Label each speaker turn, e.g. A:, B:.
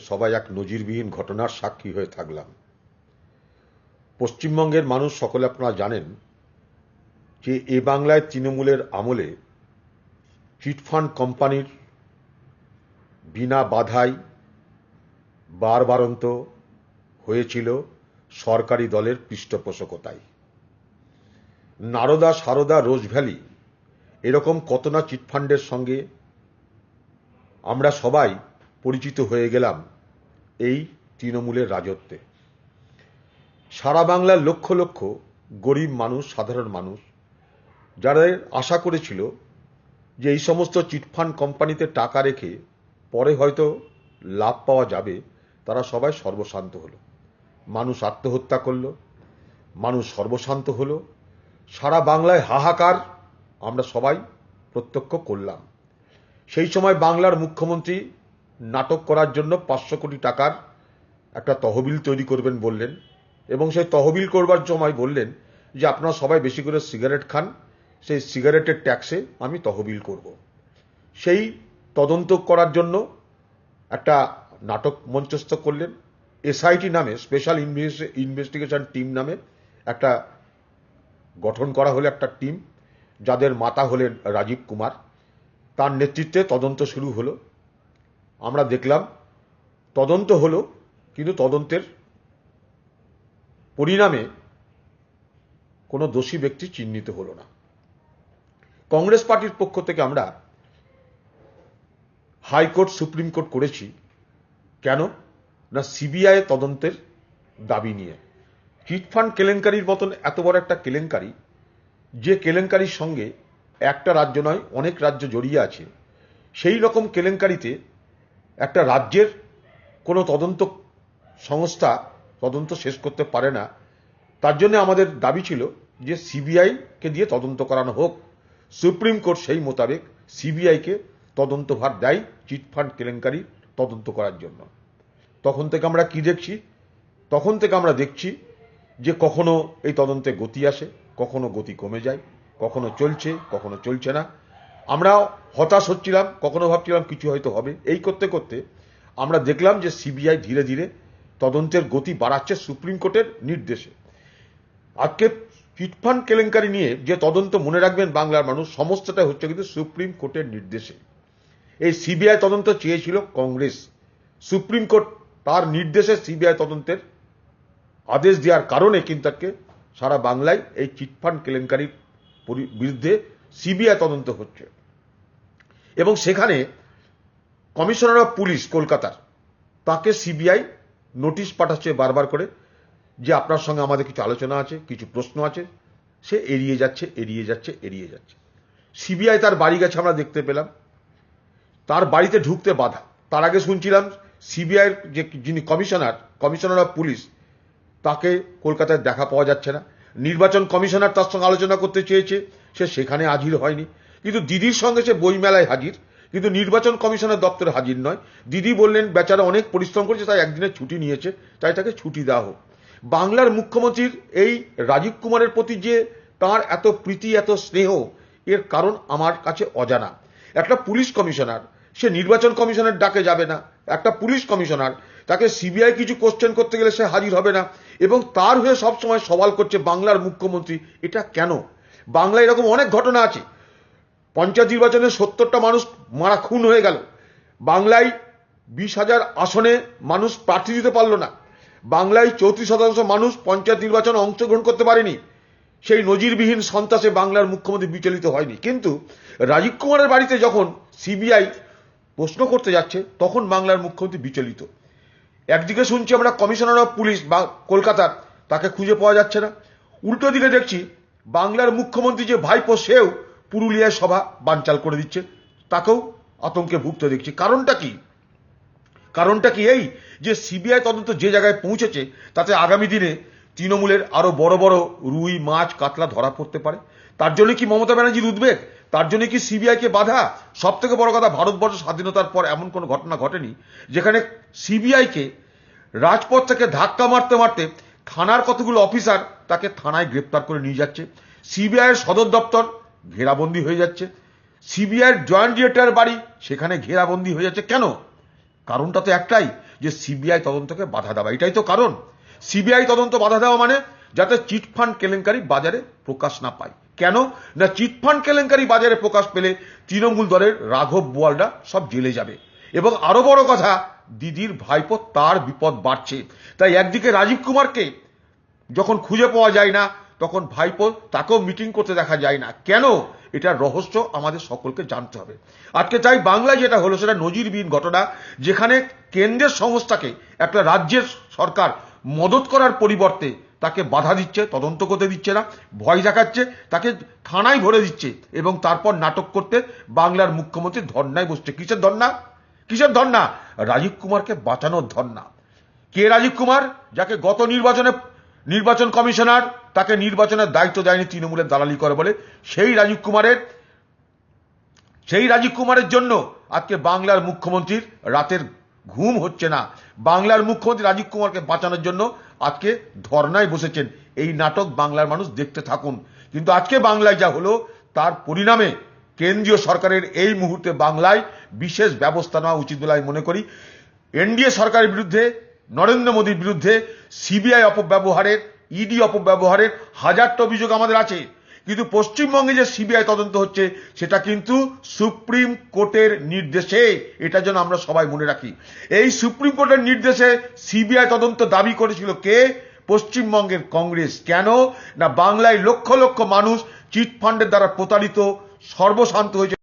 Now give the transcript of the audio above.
A: সবাই এক নজিরবিহীন ঘটনার সাক্ষী হয়ে থাকলাম। পশ্চিমবঙ্গের মানুষ সকলে আপনারা জানেন যে এ বাংলায় তৃণমূলের আমলে চিটফান্ড কোম্পানির বিনা বাধাই বারবারন্ত হয়েছিল সরকারি দলের পৃষ্ঠপোষকতায়। নারদা সারদা রোজভ্যালি এরকম কত না চিটফান্ডের সঙ্গে আমরা সবাই পরিচিত হয়ে গেলাম এই তৃণমূলের রাজত্বে। সারা বাংলার লক্ষ লক্ষ গরিব মানুষ, সাধারণ মানুষ যারা আশা করেছিল যে এই সমস্ত চিটফান্ড কোম্পানিতে টাকা রেখে পরে হয়তো লাভ পাওয়া যাবে, তারা সবাই সর্বশান্ত হলো। মানুষ আত্মহত্যা করল, মানুষ সর্বশান্ত হলো। সারা বাংলায় হাহাকার আমরা সবাই প্রত্যক্ষ করলাম। সেই সময় বাংলার মুখ্যমন্ত্রী নাটক করার জন্য পাঁচশো কোটি টাকার একটা তহবিল তৈরি করবেন বললেন। এবং সেই তহবিল করবার সময় বললেন যে, আপনারা সবাই বেশি করে সিগারেট খান, সেই সিগারেটের ট্যাক্সে আমি তহবিল করব। সেই তদন্ত করার জন্য একটা নাটক মঞ্চস্থ করলেন। এসআইটি নামে, স্পেশাল ইনভেস্টিগেশন টিম নামে একটা গঠন করা হলো একটা টিম, যাদের মাতা হলেন রাজীব কুমার। তার নেতৃত্বে তদন্ত শুরু হলো। আমরা দেখলাম তদন্ত হলো, কিন্তু তদন্তের পরিণামে কোনো দোষী ব্যক্তি চিহ্নিত হলো না। কংগ্রেস পার্টির পক্ষ থেকে আমরা হাইকোর্ট, সুপ্রিম কোর্ট করেছি, কেন? না, সিবিআই তদন্তের দাবি নিয়ে। চিটফান্ড কেলেঙ্কারির মতন এত বড় একটা কেলেঙ্কারি, যে কেলেঙ্কারির সঙ্গে একটা রাজ্য নয়, অনেক রাজ্য জড়িয়ে আছে, সেই রকম কেলেঙ্কারিতে একটা রাজ্যের কোনো তদন্ত সংস্থা তদন্ত শেষ করতে পারে না। তার জন্য আমাদের দাবি ছিল যে সিবিআইকে দিয়ে তদন্ত করানো হোক। সুপ্রিম কোর্ট সেই মোতাবেক সিবিআইকে তদন্তভার দেয় চিটফান্ড কেলেঙ্কারি তদন্ত করার জন্য। তখন থেকে আমরা কি দেখছি? তখন থেকে আমরা দেখছি যে কখনো এই তদন্তে গতি আসে, কখনো গতি কমে যায়, কখনো চলছে কখনো চলছে না। আমরা হতাশ হচ্ছিলাম, কখনো ভাবছিলাম কিছু হয়তো হবে। এই করতে করতে আমরা দেখলাম যে সিবিআই ধীরে ধীরে তদন্তের গতি বাড়াচ্ছে সুপ্রিম কোর্টের নির্দেশে। আজকে চিটফান্ড কেলেঙ্কারি নিয়ে যে তদন্ত মনে রাখবেন বাংলার মানুষ, সমস্তটাই হচ্ছে কিন্তু সুপ্রিম কোর্টের নির্দেশে। এই সিবিআই তদন্ত চেয়েছিল কংগ্রেস। সুপ্রিম কোর্ট তার নির্দেশে সিবিআই তদন্তের আদেশ দেওয়ার কারণে কিন্তু সারা বাংলায় এই চিটফান্ড কেলেঙ্কারির বিরুদ্ধে সিবিআই তদন্ত হচ্ছে। এবং সেখানে কমিশনার অফ পুলিশ কলকাতার, তাকে সিবিআই নোটিশ পাঠাচ্ছে বারবার করে যে আপনার সঙ্গে আমাদের কিছু আলোচনা আছে, কিছু প্রশ্ন আছে। সে এড়িয়ে যাচ্ছে এড়িয়ে যাচ্ছে এড়িয়ে যাচ্ছে। সিবিআই তার বাড়ি গেছে আমরা দেখতে পেলাম। তার বাড়িতে ঢুকতে বাধা। তার আগে শুনছিলাম সিবিআইয়ের যে যিনি কমিশনার কমিশনার অফ পুলিশ, তাকে কলকাতায় দেখা পাওয়া যাচ্ছে না। নির্বাচন কমিশনার তার সঙ্গে আলোচনা করতে চেয়েছে। সে সেখানে হাজির হয়নি। কিন্তু দিদির সঙ্গে সে বইমেলায় হাজির। কিন্তু নির্বাচন কমিশনের দপ্তরে হাজির নয়। দিদি বললেন, বেচারা অনেক পরিশ্রম করেছে, তাই একদিনের ছুটি নিয়েছে, তাই তাকে ছুটি দেওয়া হোক। বাংলার মুখ্যমন্ত্রীর এই রাজীব কুমারের প্রতি যে তার এত প্রীতি, এত স্নেহ, এর কারণ আমার কাছে অজানা। একটা পুলিশ কমিশনার, সে নির্বাচন কমিশনের ডাকে যাবে না। একটা পুলিশ কমিশনার, তাকে সিবিআই কিছু কোশ্চেন করতে গেলে সে হাজির হবে না। এবং তার হয়ে সবসময় সওয়াল করছে বাংলার মুখ্যমন্ত্রী, এটা কেন? বাংলায় এরকম অনেক ঘটনা আছে। পঞ্চায়েত নির্বাচনে সত্তরটা মানুষ মারা খুন হয়ে গেল। বাংলায় বিশ হাজার আসনে মানুষ প্রার্থী দিতে পারল না। বাংলায় চৌত্রিশ শতাংশ মানুষ পঞ্চায়েত নির্বাচনে অংশগ্রহণ করতে পারেনি। সেই নজিরবিহীন সন্ত্রাসে বাংলার মুখ্যমন্ত্রী বিচলিত হয়নি। কিন্তু রাজীব কুমারের বাড়িতে যখন সিবিআই প্রশ্ন করতে যাচ্ছে, তখন বাংলার মুখ্যমন্ত্রী বিচলিত। একদিকে শুনছি আমরা কমিশনার অফ পুলিশ বা কলকাতার, তাকে খুঁজে পাওয়া যাচ্ছে না। উল্টো দিকে দেখছি বাংলার মুখ্যমন্ত্রী যে ভাইপো, সেও পুরুলিয়ায় সভা বানচাল করে দিচ্ছে। তাকেও আতঙ্কে ভুগতে দেখছি। কারণটা কি? কারণটা কি এই যে সিবিআই তদন্ত যে জায়গায় পৌঁছেছে, তাতে আগামী দিনে তৃণমূলের আরও বড় বড় রুই, মাছ, কাতলা ধরা পড়তে পারে। তার জন্য কি মমতা ব্যানার্জির উদ্বেগ? তার জন্য কি সিবিআইকে বাধা? সব থেকে বড় কথা ভারতবর্ষ স্বাধীনতার পর এমন কোনো ঘটনা ঘটেনি, যেখানে সিবিআইকে রাজপথ থেকে ধাক্কা মারতে মারতে থানার কতগুলো অফিসার তাকে থানায় গ্রেপ্তার করে নিয়ে যাচ্ছে। সিবিআইয়ের সদর দপ্তর ঘেরাবন্দি হয়ে যাচ্ছে। সিবিআইয়ের জয়েন্ট ডিরেক্টর বাড়ি সেখানে ঘেরাবন্দি হয়ে যাচ্ছে। কেন? কারণটা তো একটাই, যে সিবিআই তদন্তকে বাধা দেওয়া। এটাই তো কারণ। সিবিআই তদন্ত বাধা দেওয়া মানে যাতে চিটফান্ড কেলেঙ্কারি বাজারে প্রকাশ না পায়। কেন? না, চিটফান্ড কেলেঙ্কারি বাজারে প্রকাশ পেলে তৃণমূল দলের রাঘব বোয়ালরা সব জেলে যাবে। এবং আরও বড় কথা দিদির ভাইপো তার বিপদ বাড়ছে। তাই একদিকে রাজীব কুমারকে যখন খুঁজে পাওয়া যায় না, তখন ভাইপো তাকেও মিটিং করতে দেখা যায় না। কেন? এটার রহস্য আমাদের সকলকে জানতে হবে। আজকে তাই বাংলায় যেটা হলো, সেটা নজিরবিহীন ঘটনা, যেখানে কেন্দ্রের সংস্থাকে একটা রাজ্যের সরকার মদত করার পরিবর্তে তাকে বাধা দিচ্ছে, তদন্ত করতে দিচ্ছে না, ভয় দেখাচ্ছে, তাকে থানায় ভরে দিচ্ছে এবং তারপর নাটক করতে বাংলার মুখ্যমন্ত্রী ধর্নায় বসছে। কিসের ধর্না? কিসের ধর্না রাজীব কুমারকে বাঁচানোর ধর্না কে রাজীব কুমার? যাকে গত নির্বাচনে নির্বাচন কমিশনার তাকে নির্বাচনের দায়িত্ব দেয়নি তৃণমূলের দালালি করে বলে, সেই রাজীব কুমারের, সেই রাজীব কুমারের জন্য আজকে বাংলার মুখ্যমন্ত্রীর রাতের ঘুম হচ্ছে না। বাংলার মুখ্যমন্ত্রী রাজীব কুমারকে বাঁচানোর জন্য আজকে ধর্নায় বসেছেন। এই নাটক বাংলার মানুষ দেখতে থাকুন। কিন্তু আজকে বাংলায় যা হলো, তার পরিণামে কেন্দ্রীয় সরকারের এই মুহূর্তে বাংলায় বিশেষ ব্যবস্থা নেওয়া উচিত বলে আমি মনে করি। এনডিএ সরকারের বিরুদ্ধে, নরেন্দ্র মোদীর বিরুদ্ধে, সিবিআই অপব্যবহারের, ইডি অপব্যবহারের হাজারটা অভিযোগ আমাদের আছে। কিন্তু পশ্চিমবঙ্গে যে সিবিআই তদন্ত হচ্ছে, সেটা কিন্তু সুপ্রিম কোর্টের নির্দেশে, এটা যেন আমরা সবাই মনে রাখি। এই সুপ্রিম কোর্টের নির্দেশে সিবিআই তদন্ত দাবি করেছিল কে? পশ্চিমবঙ্গের কংগ্রেস। কেন? না বাংলায় লক্ষ লক্ষ মানুষ চিট ফান্ডের দ্বারা প্রতারিত সর্বশান্ত হয়েছে